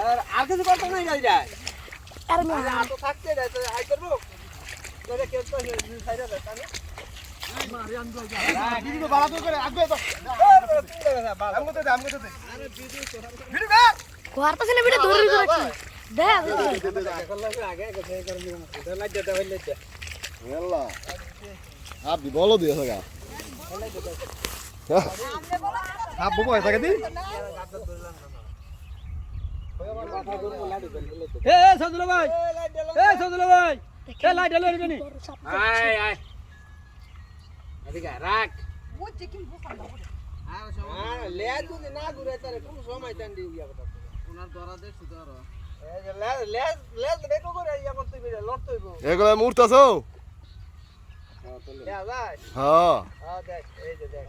আর আর কিছু করতে নাই যাই যায় আরে মা আগে হাত তো থাকতে যায়, তো আই করব। কেউ তো। সাইডে বাল। দিয়ে থাকা আব্বু পয়সা থাকে দি। এ এ সদুলা ভাই। এ সদুলা ভাই। এ লাইট রে নি। আয় আয়। এদিকে রাখ। হ্যাঁ লে যদি না ঘুরে তারে কোন সময় টান ইয়া কথা ওনার দরা সুদার এগুলো লে হ্যাঁ। হ্যাঁ দেখ এই যে দেখ।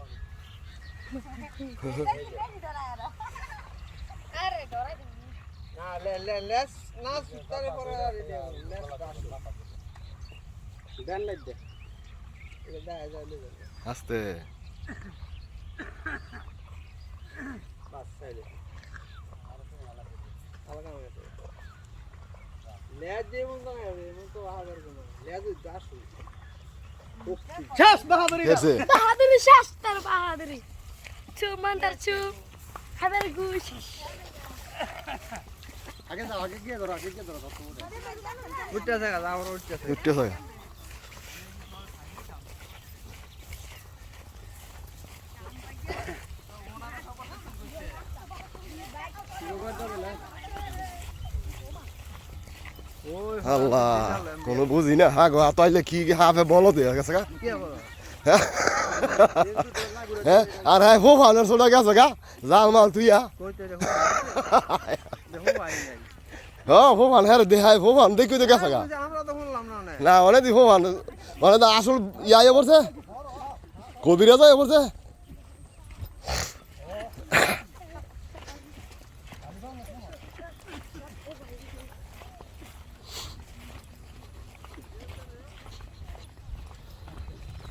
আস্তে। বাহাদুরি বাহাদুরি শেষ তার বাহাদুরি। চুপ মান চুপ হাবের গুশ। আগে যাও আগে গিয়ে ধরো আগে গিয়ে ধরো উঠতে থাকা আমার উঠতে থাকা উঠতে থাকে আল্লাহ কোনো বুঝি না। হা গো তাইলে কি হাফে বলো দিয়ে গেছে গা। হ্যাঁ আর হ্যাঁ হো ভালো সোনা গেছে গা। জাল মাল তুই হ্যাঁ। হো ভালো হ্যাঁ দেখাই হো ভালো দেখি তো গেছে গা। না অনেক হো ভালো মানে তো আসল ইয়া পড়ছে। কবিরাজা পড়ছে।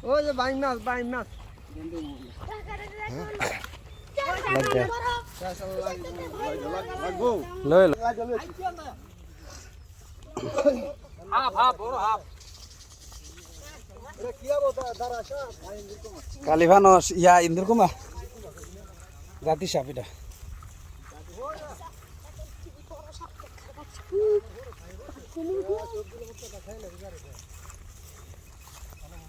ওই যে বাইন মাছ বাইন মাছ। কালিভানস ইয়া ইন্দুর কুমার। জাতি সাপ এটা।